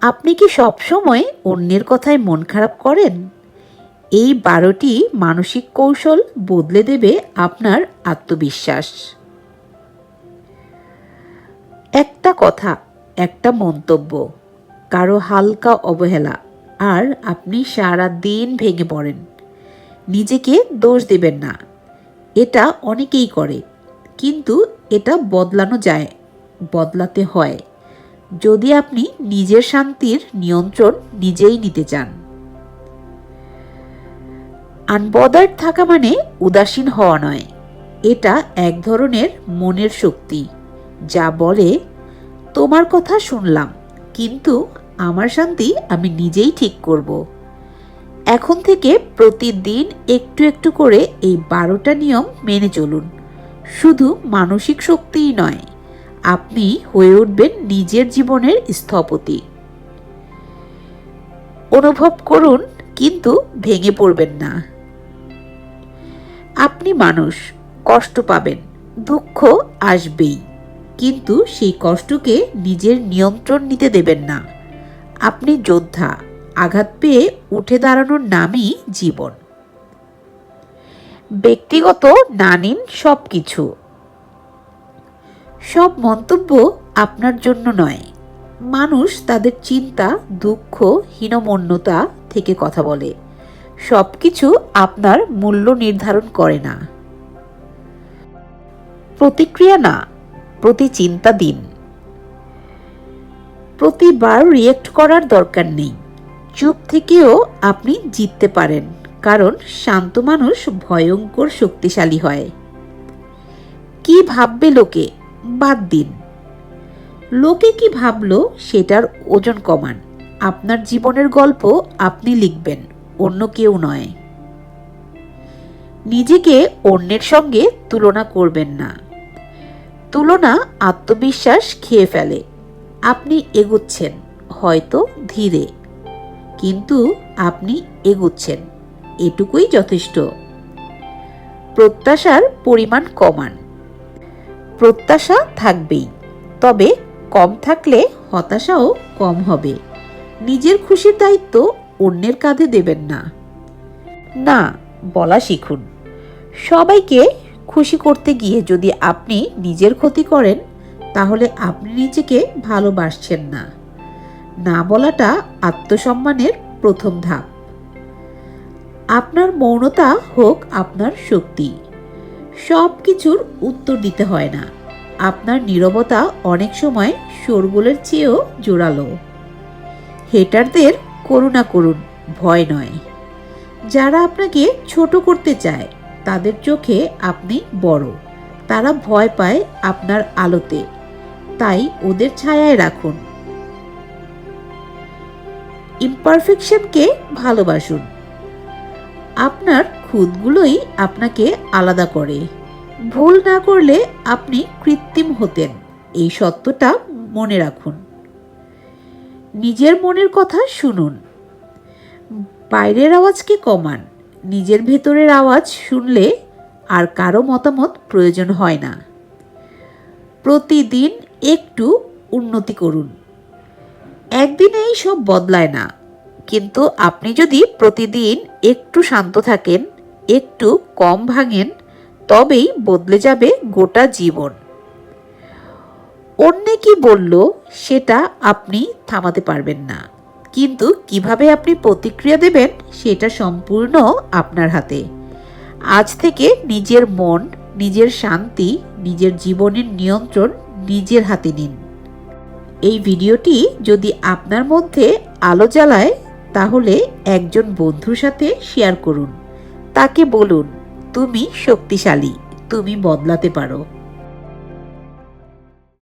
আপনি কি সবসময় অন্যের কথায় মন খারাপ করেন? এই বারোটি মানসিক কৌশল বদলে দেবে আপনার আত্মবিশ্বাস। একটা কথা, একটা মন্তব্য, কারও হালকা অবহেলা, আর আপনি সারা দিন ভেঙে পড়েন। নিজেকে দোষ দেবেন না। এটা অনেকেই করে, কিন্তু এটা বদলানো যায়, বদলাতে হয়। যদি আপনি নিজের শান্তির নিয়ন্ত্রণ নিজেই নিতে চান। আনবদার্ড থাকা মানে উদাসীন হওয়া নয়। এটা এক ধরনের মনের শক্তি, যা বলে, তোমার কথা শুনলাম, কিন্তু আমার শান্তি আমি নিজেই ঠিক করব। এখন থেকে প্রতিদিন একটু একটু করে এই বারোটা নিয়ম মেনে চলুন। শুধু মানসিক শক্তিই নয় আপনি হয়ে উঠবেন নিজের জীবনের স্থপতি। অনুভব করুন, কিন্তু ভেঙে পড়বেন না। আপনি মানুষ, কষ্ট পাবেন, দুঃখ আসবেই, কিন্তু সেই কষ্টকে নিজের নিয়ন্ত্রণ নিতে দেবেন না। আপনি যোদ্ধা, আঘাত পেয়ে উঠে দাঁড়ানোর নামই জীবন। ব্যক্তিগত না নিন সব কিছু সব মন্তব্য আপনার জন্য নয়। মানুষ তাদের চিন্তা, দুঃখ, হীনমন্যতা থেকে কথা বলে। সব কিছু আপনার মূল্য নির্ধারণ করে না। প্রতিক্রিয়া না, প্রতি চিন্তা দিন। প্রতিবার রিয়েক্ট করার দরকার নেই। চুপ থেকেও আপনি জিততে পারেন, কারণ শান্ত মানুষ ভয়ঙ্কর শক্তিশালী হয়। কি ভাববে লোকে? বাদ দিন। লোকে কি ভাবলো সেটার ওজন কমান। আপনার জীবনের গল্প আপনি লিখবেন, অন্য কেউ নয়। নিজেকে অন্যের সঙ্গে তুলনা করবেন না। তুলনা আত্মবিশ্বাস খেয়ে ফেলে। আপনি এগুচ্ছেন, হয়তো ধীরে। কিন্তু আপনি এগুচ্ছেন, এটুকুই যথেষ্ট। প্রত্যাশার পরিমাণ কমান। প্রত্যাশা থাকবেই। তবে কম থাকলে হতাশাও কম হবে। নিজের খুশির দায়িত্ব অন্যের কাঁধে দেবেন না। না, বলা শিখুন। সবাইকে খুশি করতে গিয়ে যদি আপনি নিজের ক্ষতি করেন, তাহলে আপনি নিজেকে ভালোবাসছেন না। না বলাটা আত্মসম্মানের প্রথম ধাপ। আপনার মৌনতা হোক আপনার শক্তি। সব কিছুর উত্তর দিতে হয় না। আপনার নীরবতা অনেক সময় শোরগোলের চেয়েও জোরালো। হেটারদের করুণা করুন, ভয় নয়। যারা আপনাকে ছোট করতে চায়, তাদের চোখে আপনি বড়। তারা ভয় পায় আপনার আলোতে। তাই ওদের ছায়ায় রাখুন। ইমপারফেকশনকে ভালোবাসুন। আপনার খুদগুলোই আপনাকে আলাদা করে। ভুল না করলে আপনি কৃত্রিম হতেন। এই সত্যটা মনে রাখুন। নিজের মনের কথা শুনুন। বাইরের আওয়াজকে কমান? নিজের ভেতরের আওয়াজ শুনলে আর কারও মতামত প্রয়োজন হয় না। প্রতিদিন একটু উন্নতি করুন। একদিনেই সব বদলায় না। কিন্তু আপনি যদি প্রতিদিন একটু শান্ত থাকেন একটু কম ভাঙেন, তবেই বদলে যাবে গোটা জীবন। অন্যে কি বলল, সেটা আপনি থামাতে পারবেন না। কিন্তু কীভাবে আপনি প্রতিক্রিয়া দেবেন, সেটা সম্পূর্ণ আপনার হাতে। আজ থেকে নিজের মন, নিজের শান্তি, নিজের জীবনের নিয়ন্ত্রণ নিজের হাতে নিন। এই ভিডিওটি যদি আপনার মধ্যে আলো জ্বালায়, তাহলে একজন বন্ধুর সাথে শেয়ার করুন। তাকে বলুন তুমি শক্তিশালী তুমি বদলাতে পারো।